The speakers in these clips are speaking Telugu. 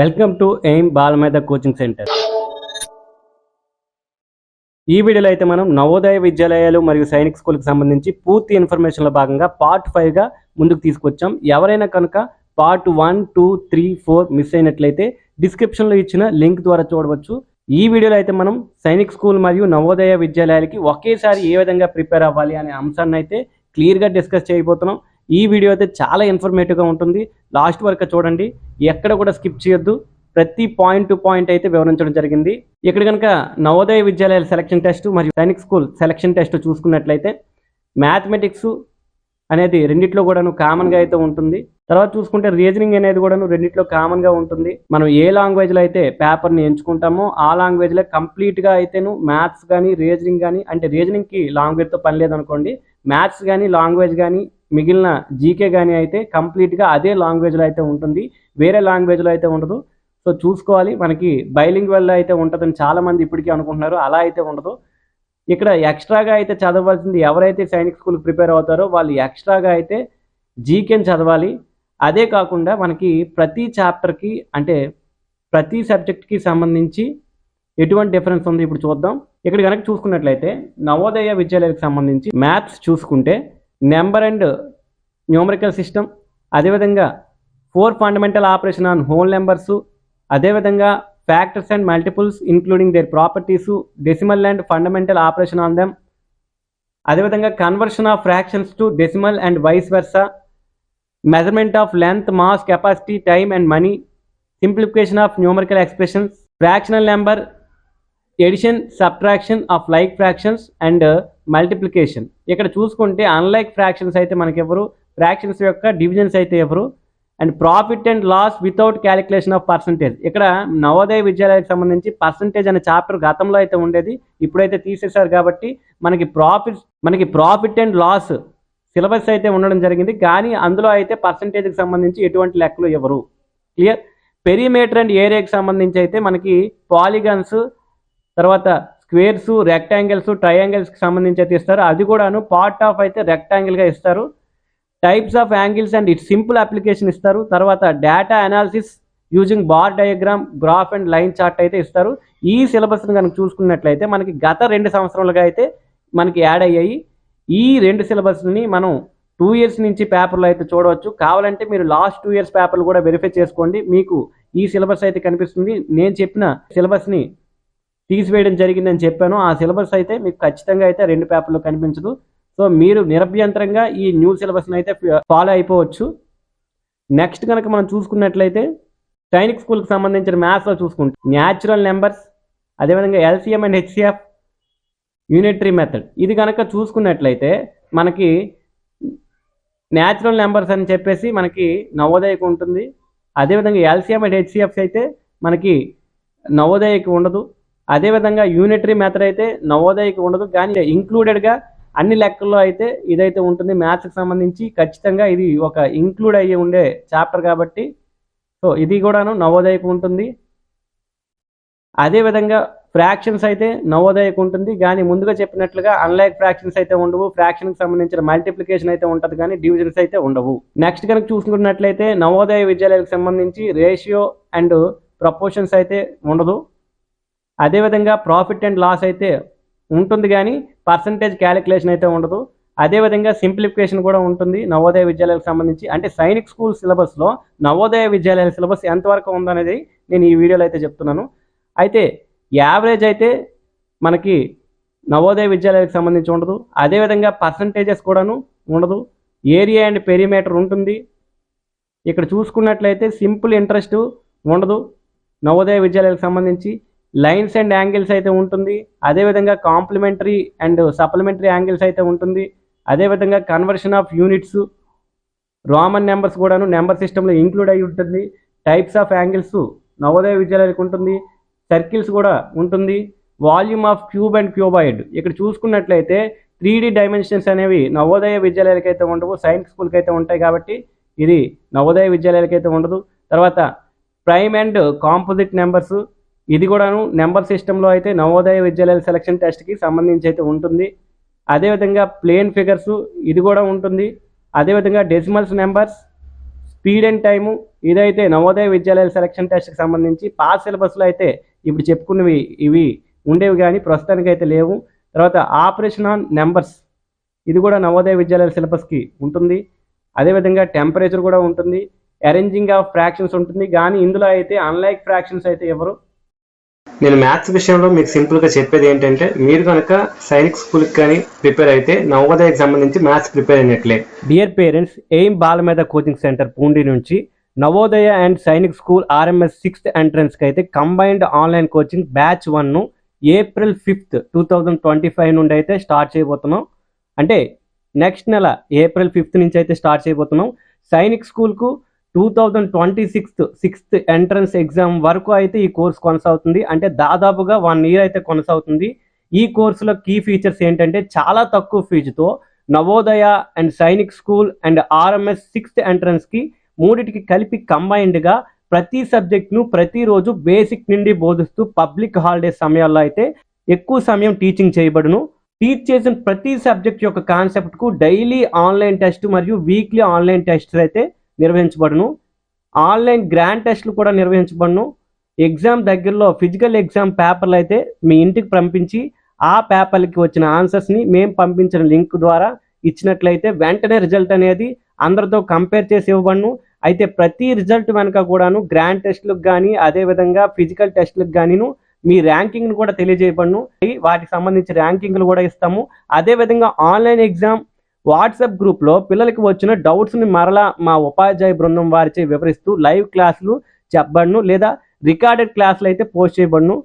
Welcome to aim Balameda coaching centre. ఈ వీడియోలో అయితే మనం నవోదయ విద్యాలయాలు మరియు సైనిక్ స్కూల్కి సంబంధించి పూర్తి ఇన్ఫర్మేషన్లో భాగంగా పార్ట్ ఫైవ్గా ముందుకు తీసుకొచ్చాం. ఎవరైనా కనుక part one two three four miss అయినట్లయితే డిస్క్రిప్షన్లో ఇచ్చిన లింక్ ద్వారా చూడవచ్చు. ఈ వీడియోలో అయితే మనం సైనిక్ స్కూల్ మరియు నవోదయ విద్యాలయాలకి ఒకేసారి ఏ విధంగా ప్రిపేర్ అవ్వాలి అనే అంశాన్ని అయితే క్లియర్గా డిస్కస్ చేయబోతున్నాం. ఈ వీడియో అయితే చాలా ఇన్ఫర్మేటివ్గా ఉంటుంది. లాస్ట్ వరకు చూడండి. ఎక్కడ కూడా స్కిప్ చేయొద్దు. ప్రతి పాయింట్ టు పాయింట్ అయితే వివరించడం జరిగింది. ఇక్కడ కనుక నవోదయ విద్యాలయాల సెలక్షన్ టెస్ట్ మరియు సైనిక్ స్కూల్ సెలక్షన్ టెస్ట్ చూసుకున్నట్లయితే మ్యాథమెటిక్స్ అనేది రెండిట్లో కూడాను కామన్గా అయితే ఉంటుంది. తర్వాత చూసుకుంటే రీజనింగ్ అనేది కూడాను రెండిట్లో కామన్గా ఉంటుంది. మనం ఏ లాంగ్వేజ్లో అయితే పేపర్ని ఎంచుకుంటామో ఆ లాంగ్వేజ్లో కంప్లీట్గా అయితేను మ్యాథ్స్ కానీ రీజనింగ్ కానీ అంటే రీజనింగ్కి లాంగ్వేజ్తో పని లేదనుకోండి మ్యాథ్స్ కానీ లాంగ్వేజ్ కానీ మిగిలిన జీకే కానీ అయితే కంప్లీట్గా అదే లాంగ్వేజ్లో అయితే ఉంటుంది. వేరే లాంగ్వేజ్లో అయితే ఉండదు. సో చూసుకోవాలి. మనకి బైలింగ్ వల్ల అయితే ఉంటుందని చాలామంది ఇప్పటికీ అనుకుంటున్నారు. అలా అయితే ఉండదు. ఇక్కడ ఎక్స్ట్రాగా అయితే చదవాల్సింది ఎవరైతే సైనిక్ స్కూల్కి ప్రిపేర్ అవుతారో వాళ్ళు ఎక్స్ట్రాగా అయితే జీకేని చదవాలి. అదే కాకుండా మనకి ప్రతి చాప్టర్కి అంటే ప్రతి సబ్జెక్ట్కి సంబంధించి ఎటువంటి డిఫరెన్స్ ఉంది? ఇప్పుడు చూద్దాం. ఇక్కడ కనుక చూసుకున్నట్లయితే నవోదయ విద్యాలయాలకు సంబంధించి మ్యాథ్స్ చూసుకుంటే నెంబర్ అండ్ న్యూమరికల్ సిస్టమ్ అదేవిధంగా four fundamental operation on whole numbers అదేవిధంగా factors and multiples including their properties decimal and fundamental operation on them అదేవిధంగా conversion of fractions to decimal and vice versa measurement of length mass capacity time and money simplification of numerical expressions fractional number addition subtraction of like fractions and multiplication. ఇక్కడ చూసుకుంటే అన్లైక్ ఫ్రాక్షన్స్ అయితే మనకి ఎవరు ఫ్రాక్షన్స్ యొక్క డివిజన్స్ అయితే ఎవరు and profit and loss without calculation of percentage ఇక్కడ నవోదయ విద్యాలయానికి సంబంధించి పర్సంటేజ్ అనే చాప్టర్ గతంలో అయితే ఉండేది ఇప్పుడైతే తీసేశారు కాబట్టి మనకి ప్రాఫిట్ మనకి ప్రాఫిట్ అండ్ లాస్ సిలబస్ అయితే ఉండడం జరిగింది కానీ అందులో అయితే పర్సంటేజ్కి సంబంధించి ఎటువంటి లెక్కలు ఎవరు. క్లియర్ పెరిమీటర్ అండ్ ఏరియాకి సంబంధించి అయితే మనకి పాలిగన్స్ తర్వాత స్క్వేర్స్ రెక్టాంగిల్స్ ట్రయాంగిల్స్కి సంబంధించి అయితే ఇస్తారు. అది కూడాను పార్ట్ ఆఫ్ అయితే రెక్టాంగిల్గా ఇస్తారు. Types of angles and it simple application ఇస్తారు. తర్వాత data analysis using bar diagram graph and line chart అయితే ఇస్తారు. ఈ సిలబస్ని కనుక చూసుకున్నట్లయితే మనకి గత రెండు సంవత్సరాలుగా అయితే మనకి యాడ్ అయ్యాయి. ఈ రెండు సిలబస్ని మనం టూ ఇయర్స్ నుంచి పేపర్లో అయితే చూడవచ్చు. కావాలంటే మీరు లాస్ట్ టూ ఇయర్స్ పేపర్లు కూడా వెరిఫై చేసుకోండి. మీకు ఈ సిలబస్ అయితే కనిపిస్తుంది. నేను చెప్పిన సిలబస్ని తీసివేయడం జరిగిందని చెప్పాను. ఆ సిలబస్ అయితే మీకు ఖచ్చితంగా అయితే రెండు పేపర్లు కనిపించదు. సో మీరు నిరభ్యంతరంగా ఈ న్యూ సిలబస్ని అయితే ఫాలో అయిపోవచ్చు. నెక్స్ట్ కనుక మనం చూసుకున్నట్లయితే సైనిక్ స్కూల్కి సంబంధించిన మ్యాథ్స్లో చూసుకుంటే న్యాచురల్ నెంబర్స్ అదేవిధంగా LCM and HCF unitary method. ఇది కనుక చూసుకున్నట్లయితే మనకి న్యాచురల్ నెంబర్స్ అని చెప్పేసి మనకి నవోదయకు ఉంటుంది. అదేవిధంగా ఎల్సిఎం అండ్ హెచ్సిఎఫ్ అయితే మనకి నవోదయకి ఉండదు. అదేవిధంగా యూనిటరీ మెథడ్ అయితే నవోదయకి ఉండదు. కానీ ఇంక్లూడెడ్గా అన్ని లెక్కల్లో అయితే ఇదైతే ఉంటుంది. మ్యాథ్స్కి సంబంధించి ఖచ్చితంగా ఇది ఒక ఇంక్లూడ్ అయ్యి ఉండే చాప్టర్ కాబట్టి సో ఇది కూడాను నవోదయకు ఉంటుంది. అదేవిధంగా ఫ్రాక్షన్స్ అయితే నవోదయకు ఉంటుంది. కానీ ముందుగా చెప్పినట్లుగా అన్లైక్ ఫ్రాక్షన్స్ అయితే ఉండవు. ఫ్రాక్షన్కి సంబంధించిన మల్టిప్లికేషన్ అయితే ఉంటుంది కానీ డివిజన్స్ అయితే ఉండవు. నెక్స్ట్ కనుక చూసుకున్నట్లయితే నవోదయ విద్యాలయాలకు సంబంధించి రేషియో అండ్ ప్రపోర్షన్స్ అయితే ఉండదు. అదేవిధంగా ప్రాఫిట్ అండ్ లాస్ అయితే ఉంటుంది కానీ పర్సంటేజ్ క్యాలిక్యులేషన్ అయితే ఉండదు. అదేవిధంగా సింప్లిఫికేషన్ కూడా ఉంటుంది. నవోదయ విద్యాలయాలకు సంబంధించి అంటే సైనిక్ స్కూల్ సిలబస్లో నవోదయ విద్యాలయాల సిలబస్ ఎంతవరకు ఉందనేది నేను ఈ వీడియోలో అయితే చెప్తున్నాను. అయితే యావరేజ్ అయితే మనకి నవోదయ విద్యాలయాలకు సంబంధించి ఉండదు. అదేవిధంగా పర్సంటేజెస్ కూడాను ఉండదు. ఏరియా అండ్ పెరిమీటర్ ఉంటుంది. ఇక్కడ చూసుకున్నట్లయితే సింపుల్ ఇంట్రెస్ట్ ఉండదు. నవోదయ విద్యాలయాలకు సంబంధించి లైన్స్ అండ్ యాంగిల్స్ అయితే ఉంటుంది. అదేవిధంగా కాంప్లిమెంటరీ అండ్ సప్లిమెంటరీ యాంగిల్స్ అయితే ఉంటుంది. అదేవిధంగా conversion of units Roman numbers కూడాను నెంబర్ సిస్టంలో ఇంక్లూడ్ అయి ఉంటుంది. టైప్స్ ఆఫ్ యాంగిల్స్ నవోదయ విద్యాలయాలకు ఉంటుంది. సర్కిల్స్ కూడా ఉంటుంది. Volume of cube and cuboid. ఇక్కడ చూసుకున్నట్లయితే త్రీ డైమెన్షన్స్ అనేవి నవోదయ విద్యాలయాలకు అయితే ఉండవు. సైన్స్ స్కూల్కి అయితే ఉంటాయి కాబట్టి ఇది నవోదయ విద్యాలయాలకైతే అయితే ఉండదు. తర్వాత ప్రైమ్ అండ్ కాంపోజిట్ నెంబర్స్ ఇది కూడాను నెంబర్ సిస్టంలో అయితే నవోదయ విద్యాలయాల సెలక్షన్ టెస్ట్కి సంబంధించి అయితే ఉంటుంది. అదేవిధంగా ప్లేన్ ఫిగర్స్ ఇది కూడా ఉంటుంది. అదేవిధంగా decimals numbers speed and time ఇదైతే నవోదయ విద్యాలయాల సెలక్షన్ టెస్ట్కి సంబంధించి పాస్ సిలబస్లో అయితే ఇప్పుడు చెప్పుకున్నవి ఇవి ఉండేవి కానీ ప్రస్తుతానికి అయితే లేవు. తర్వాత ఆపరేషన్ ఆన్ నెంబర్స్ ఇది కూడా నవోదయ విద్యాలయాల సిలబస్కి ఉంటుంది. అదేవిధంగా టెంపరేచర్ కూడా ఉంటుంది. అరేంజింగ్ ఆఫ్ ఫ్రాక్షన్స్ ఉంటుంది. కానీ ఇందులో అయితే అన్లైక్ ఫ్రాక్షన్స్ అయితే ఎవరు నేను మ్యాథ్స్ విషయంలో మీకు సింపుల్గా చెప్పేది ఏంటంటే మీరు కనుక సైనిక్ స్కూల్కి కానీ ప్రిపేర్ అయితే నవోదయకి సంబంధించి maths prepare అయినట్లే. Dear parents aim Balameda coaching centre Pundi నుంచి Navodaya and Sainik school RMS sixth ఎంట్రన్స్కి అయితే combined online coaching batch one April fifth two thousand twenty five నుండి అయితే స్టార్ట్ చేయబోతున్నాం. అంటే నెక్స్ట్ నెల ఏప్రిల్ ఫిఫ్త్ నుంచి అయితే స్టార్ట్ చేయబోతున్నాం. సైనిక్ స్కూల్కు two thousand twenty sixth sixth entrance exam వరకు అయితే ఈ కోర్స్ కొనసాగుతుంది. అంటే దాదాపుగా వన్ ఇయర్ అయితే కొనసాగుతుంది. ఈ కోర్సులో కీ ఫీచర్స్ ఏంటంటే చాలా తక్కువ ఫీజుతో Navodaya and Sainik school and RMS sixth ఎంట్రన్స్కి మూడిటికి కలిపి కంబైన్డ్గా ప్రతి సబ్జెక్ట్ను ప్రతిరోజు బేసిక్ నుండి బోధిస్తూ పబ్లిక్ హాలిడే సమయాల్లో అయితే ఎక్కువ సమయం టీచింగ్ చేయబడును. టీచ్ చేసిన ప్రతి సబ్జెక్ట్ యొక్క కాన్సెప్ట్కు డైలీ ఆన్లైన్ టెస్ట్ మరియు వీక్లీ ఆన్లైన్ టెస్ట్ అయితే నిర్వహించబడును. ఆన్లైన్ గ్రాండ్ టెస్ట్లు కూడా నిర్వహించబడును. ఎగ్జామ్ దగ్గరలో ఫిజికల్ ఎగ్జామ్ పేపర్లు అయితే మీ ఇంటికి పంపించి ఆ పేపర్లకి వచ్చిన ఆన్సర్స్ని మేము పంపించిన లింక్ ద్వారా ఇచ్చినట్లయితే వెంటనే రిజల్ట్ అనేది అందరితో కంపేర్ చేసి ఇవ్వబడును. అయితే ప్రతి రిజల్ట్ వెనుక కూడాను గ్రాండ్ టెస్ట్లకు కానీ అదేవిధంగా ఫిజికల్ టెస్ట్లకు కానీను మీ ర్యాంకింగ్ను కూడా తెలియజేయబడును. వాటికి సంబంధించి ర్యాంకింగ్లు కూడా ఇస్తాము. అదేవిధంగా ఆన్లైన్ ఎగ్జామ్ వాట్సాప్ గ్రూప్లో పిల్లలకి వచ్చిన డౌట్స్ని మరలా మా ఉపాధ్యాయ బృందం వారిచే వివరిస్తూ లైవ్ క్లాసులు చెప్పబడును లేదా రికార్డెడ్ క్లాసులు అయితే పోస్ట్ చేయబడును.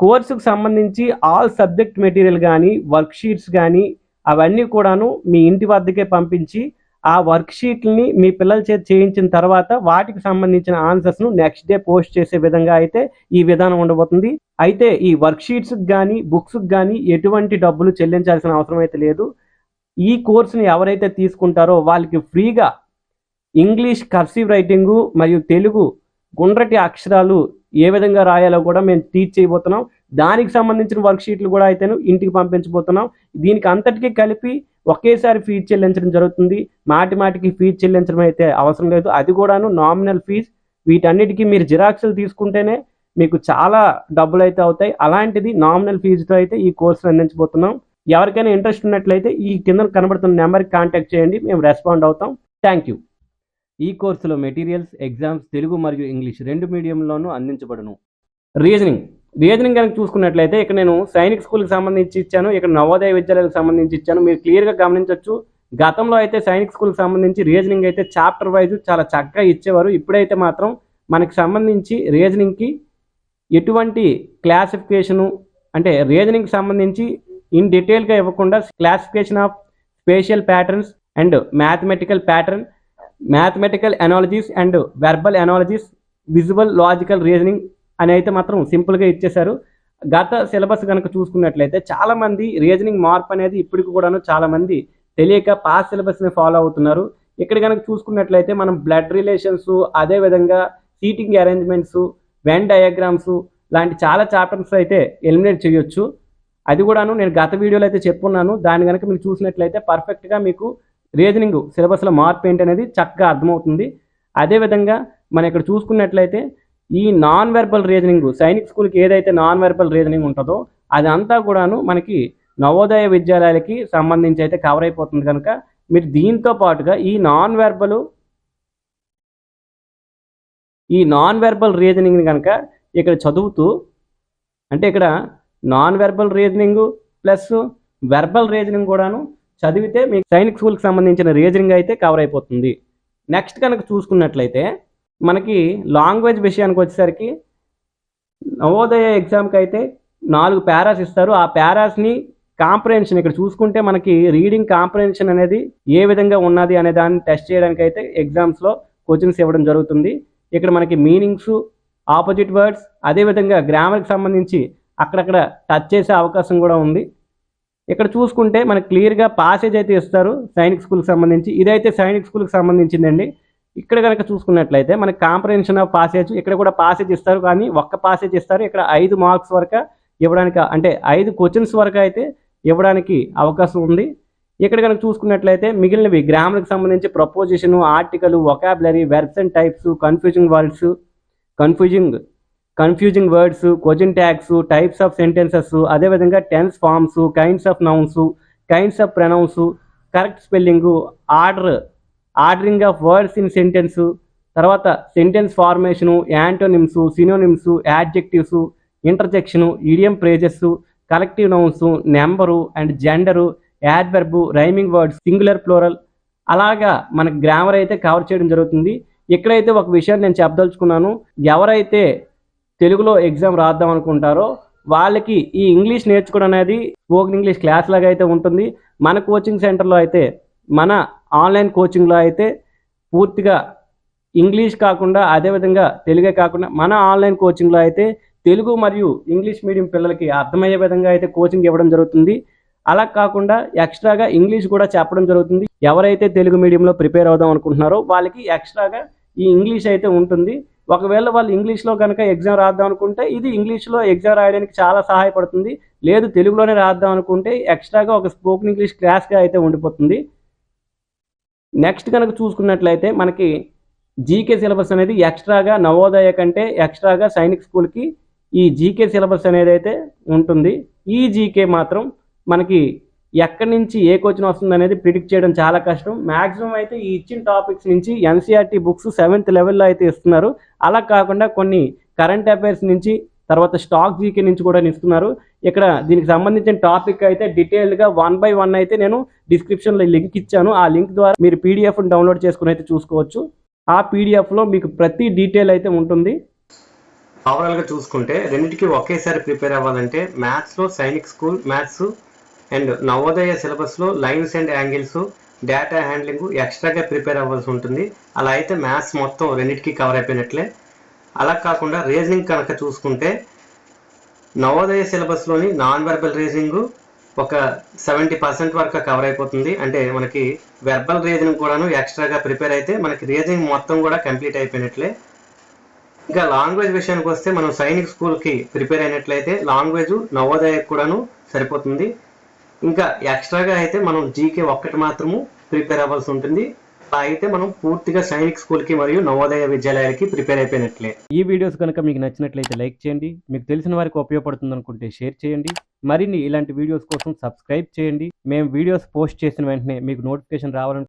కోర్సుకు సంబంధించి ఆల్ సబ్జెక్ట్ మెటీరియల్ కానీ వర్క్షీట్స్ కానీ అవన్నీ కూడాను మీ ఇంటి వద్దకే పంపించి ఆ వర్క్ షీట్ని మీ పిల్లల చేత చేయించిన తర్వాత వాటికి సంబంధించిన ఆన్సర్స్ను నెక్స్ట్ డే పోస్ట్ చేసే విధంగా అయితే ఈ విధానం ఉండబోతుంది. అయితే ఈ వర్క్ షీట్స్కి కానీ బుక్స్కి కానీ ఎటువంటి డబ్బులు చెల్లించాల్సిన అవసరం అయితే లేదు. ఈ కోర్సుని ఎవరైతే తీసుకుంటారో వాళ్ళకి ఫ్రీగా ఇంగ్లీష్ కర్సివ్ రైటింగు మరియు తెలుగు గుండ్రటి అక్షరాలు ఏ విధంగా రాయాలో కూడా మేము టీచ్ చేయబోతున్నాం. దానికి సంబంధించిన వర్క్ షీట్లు కూడా అయితే ఇంటికి పంపించబోతున్నాం. దీనికి అంతటికీ కలిపి ఒకేసారి ఫీజు చెల్లించడం జరుగుతుంది. మాటి మాటికి ఫీజు చెల్లించడం అయితే అవసరం లేదు. అది కూడాను నామినల్ ఫీజు. వీటన్నిటికీ మీరు జిరాక్స్లు తీసుకుంటేనే మీకు చాలా డబ్బులు అయితే అవుతాయి. అలాంటిది నామినల్ ఫీజుతో అయితే ఈ కోర్సును అందించబోతున్నాం. ఎవరికైనా ఇంట్రెస్ట్ ఉన్నట్లయితే ఈ కింద కనబడుతున్న నెంబర్కి కాంటాక్ట్ చేయండి మేము రెస్పాండ్ అవుతాం. థ్యాంక్ యూ ఈ కోర్సులో మెటీరియల్స్ ఎగ్జామ్స్ తెలుగు మరియు ఇంగ్లీష్ రెండు మీడియంలోనూ అందించబడును. రీజనింగ్ రీజనింగ్ కనుక చూసుకున్నట్లయితే ఇక్కడ నేను సైనిక్ స్కూల్కి సంబంధించి ఇచ్చాను ఇక్కడ నవోదయ విద్యాలయాలకు సంబంధించి ఇచ్చాను. మీరు క్లియర్గా గమనించవచ్చు గతంలో అయితే సైనిక్ స్కూల్కి సంబంధించి రీజనింగ్ అయితే చాప్టర్ వైజ్ చాలా చక్కగా ఇచ్చేవారు. ఇప్పుడైతే మాత్రం మనకి సంబంధించి రీజనింగ్కి ఎటువంటి క్లాసిఫికేషను అంటే రీజనింగ్కి సంబంధించి ఇన్ డీటెయిల్గా ఇవ్వకుండా classification of spatial patterns and mathematical pattern mathematical analogies and verbal analogies visual logical reasoning అని అయితే మాత్రం సింపుల్గా ఇచ్చేశారు. గత సిలబస్ కనుక చూసుకున్నట్లయితే చాలామంది రీజనింగ్ మార్పు అనేది ఇప్పటికి కూడాను చాలామంది తెలియక పాస్ సిలబస్ని ఫాలో అవుతున్నారు. ఇక్కడ కనుక చూసుకున్నట్లయితే మనం బ్లడ్ రిలేషన్స్ అదేవిధంగా సీటింగ్ అరేంజ్మెంట్స్ వెన్ డయాగ్రామ్స్ లాంటి చాలా చాప్టర్స్ అయితే ఎలిమినేట్ చేయొచ్చు. అది కూడాను నేను గత వీడియోలో అయితే చెప్పున్నాను. దాన్ని కనుక మీరు చూసినట్లయితే పర్ఫెక్ట్గా మీకు రీజనింగ్ సిలబస్లో మార్పు ఏంటి అనేది చక్కగా అర్థమవుతుంది. అదేవిధంగా మనం ఇక్కడ చూసుకున్నట్లయితే ఈ నాన్ వెర్బల్ రీజనింగ్ సైనిక్ స్కూల్కి ఏదైతే నాన్ వెర్బల్ రీజనింగ్ ఉంటుందో అదంతా కూడాను మనకి నవోదయ విద్యాలయాలకి సంబంధించి అయితే కవర్ అయిపోతుంది కనుక మీరు దీంతో పాటుగా ఈ నాన్ వెర్బల్ ఈ నాన్ వెర్బల్ రీజనింగ్ని కనుక ఇక్కడ చదువుతూ అంటే ఇక్కడ non verbal reasoning plus verbal reasoning కూడాను చదివితే మీకు సైనిక్ స్కూల్కి సంబంధించిన రీజనింగ్ అయితే కవర్ అయిపోతుంది. నెక్స్ట్ కనుక చూసుకున్నట్లయితే మనకి లాంగ్వేజ్ విషయానికి వచ్చేసరికి నవోదయ ఎగ్జామ్కి అయితే నాలుగు పారాస్ ఇస్తారు. ఆ పారాస్ని కాంప్రహెన్షన్ ఇక్కడ చూసుకుంటే మనకి రీడింగ్ కాంప్రహెన్షన్ అనేది ఏ విధంగా ఉన్నది అనే దాన్ని టెస్ట్ చేయడానికి అయితే ఎగ్జామ్స్లో కోచింగ్స్ ఇవ్వడం జరుగుతుంది. ఇక్కడ మనకి మీనింగ్స్ ఆపోజిట్ వర్డ్స్ అదేవిధంగా గ్రామర్కి సంబంధించి అక్కడక్కడ టచ్ చేసే అవకాశం కూడా ఉంది. ఇక్కడ చూసుకుంటే మనకు క్లియర్గా పాసేజ్ అయితే ఇస్తారు సైనిక్ స్కూల్కి సంబంధించి. ఇదైతే సైనిక్ స్కూల్కి సంబంధించిందండి. ఇక్కడ కనుక చూసుకున్నట్లయితే మనకి కాంప్రహెన్షన్ ఆఫ్ పాసేజ్ ఇక్కడ కూడా పాసేజ్ ఇస్తారు కానీ ఒక్క పాసేజ్ ఇస్తారు. ఇక్కడ ఐదు మార్క్స్ వరకు ఇవ్వడానికి అంటే ఐదు క్వశ్చన్స్ వరకు అయితే ఇవ్వడానికి అవకాశం ఉంది. ఇక్కడ కనుక చూసుకున్నట్లయితే మిగిలినవి గ్రామర్కి సంబంధించి preposition article vocabulary verbs and types confusing words confusing confusing words question tags types of sentences అదేవిధంగా tense forms kinds of nouns kinds of pronouns correct spelling order ordering of words in sentence తర్వాత sentence formation antonyms synonyms adjectives interjection idiom phrases collective nouns number and gender adverb rhyming words singular plural అలాగా మనకు గ్రామర్ అయితే కవర్ చేయడం జరుగుతుంది. ఇక్కడైతే ఒక విషయాన్ని నేను చెప్పదలుచుకున్నాను. ఎవరైతే తెలుగులో ఎగ్జామ్ రాద్దాం అనుకుంటారో వాళ్ళకి ఈ ఇంగ్లీష్ నేర్చుకోవడం అనేది స్పోకెన్ ఇంగ్లీష్ క్లాస్ లాగా అయితే ఉంటుంది. మన కోచింగ్ సెంటర్లో అయితే మన ఆన్లైన్ కోచింగ్లో అయితే పూర్తిగా ఇంగ్లీష్ కాకుండా అదేవిధంగా తెలుగే కాకుండా మన ఆన్లైన్ కోచింగ్లో అయితే తెలుగు మరియు ఇంగ్లీష్ మీడియం పిల్లలకి అర్థమయ్యే విధంగా అయితే కోచింగ్ ఇవ్వడం జరుగుతుంది. అలా కాకుండా ఎక్స్ట్రాగా ఇంగ్లీష్ కూడా చెప్పడం జరుగుతుంది. ఎవరైతే తెలుగు మీడియంలో ప్రిపేర్ అవుదాం అనుకుంటున్నారో వాళ్ళకి ఎక్స్ట్రాగా ఈ ఇంగ్లీష్ అయితే ఉంటుంది. ఒకవేళ వాళ్ళు ఇంగ్లీష్లో కనుక ఎగ్జామ్ రాద్దాం అనుకుంటే ఇది ఇంగ్లీష్లో ఎగ్జామ్ రాయడానికి చాలా సహాయపడుతుంది. లేదు తెలుగులోనే రాద్దాం అనుకుంటే ఎక్స్ట్రాగా ఒక స్పోకెన్ ఇంగ్లీష్ క్లాస్గా అయితే ఉండిపోతుంది. నెక్స్ట్ కనుక చూసుకున్నట్లయితే మనకి జీకే సిలబస్ అనేది ఎక్స్ట్రాగా నవోదయ కంటే ఎక్స్ట్రాగా సైనిక్ స్కూల్కి ఈ జీకే సిలబస్ అనేది అయితే ఉంటుంది. ఈ జీకే మాత్రం మనకి ఎక్కడి నుంచి ఏ క్వశ్చన్ వస్తుంది అనేది ప్రిడిక్ట్ చేయడం చాలా కష్టం. మ్యాక్సిమం అయితే ఈ ఇచ్చిన టాపిక్స్ నుంచి ఎన్సీఆర్టీ బుక్స్ సెవెంత్ లెవెల్లో అయితే ఇస్తున్నారు. అలా కాకుండా కొన్ని కరెంట్ అఫైర్స్ నుంచి తర్వాత స్టాక్ జీకే నుంచి కూడా ఇస్తున్నారు. ఇక్కడ దీనికి సంబంధించిన టాపిక్ అయితే డీటెయిల్డ్గా వన్ బై వన్ అయితే నేను డిస్క్రిప్షన్లో లింక్ ఇచ్చాను. ఆ లింక్ ద్వారా మీరు పీడిఎఫ్ను డౌన్లోడ్ చేసుకుని అయితే చూసుకోవచ్చు. ఆ పీడిఎఫ్లో మీకు ప్రతి డీటెయిల్ అయితే ఉంటుంది. ఓవరాల్గా చూసుకుంటే రెండింటికి ఒకేసారి ప్రిపేర్ అవ్వాలంటే మ్యాథ్స్లో Sainik school maths and Navodaya సిలబస్లో lines and angles data handling ఎక్స్ట్రాగా ప్రిపేర్ అవ్వాల్సి ఉంటుంది. అలా అయితే మ్యాథ్స్ మొత్తం రెండింటికి కవర్ అయిపోయినట్లే. అలా కాకుండా రీజనింగ్ కనుక చూసుకుంటే నవోదయ సిలబస్లోని నాన్ వెర్బల్ రీజనింగ్ ఒక సెవెంటీ పర్సెంట్ వరకు కవర్ అయిపోతుంది. అంటే మనకి వెర్బల్ రీజనింగ్ కూడాను ఎక్స్ట్రాగా ప్రిపేర్ అయితే మనకి రీజనింగ్ మొత్తం కూడా కంప్లీట్ అయిపోయినట్లే. ఇంకా లాంగ్వేజ్ విషయానికి వస్తే మనం సైనిక్ స్కూల్కి ప్రిపేర్ అయినట్లయితే లాంగ్వేజ్ నవోదయకు కూడాను సరిపోతుంది. ఇంకా ఎక్స్ట్రాగా అయితే మనం జీకే ఒక్కటి మాత్రము ప్రిపేర్ అవ్వాల్సి ఉంటుంది. అలా అయితే మనం పూర్తిగా సైనిక్ స్కూల్కి మరియు నవోదయ విద్యాలయాలకి ప్రిపేర్ అయిపోయినట్లే. ఈ వీడియోస్ కనుక మీకు నచ్చినట్లయితే లైక్ చేయండి. మీకు తెలిసిన వారికి ఉపయోగపడుతుంది అనుకుంటే షేర్ చేయండి. మరిన్ని ఇలాంటి వీడియోస్ కోసం సబ్స్క్రైబ్ చేయండి. మేము వీడియోస్ పోస్ట్ చేసిన వెంటనే మీకు నోటిఫికేషన్ రావాలని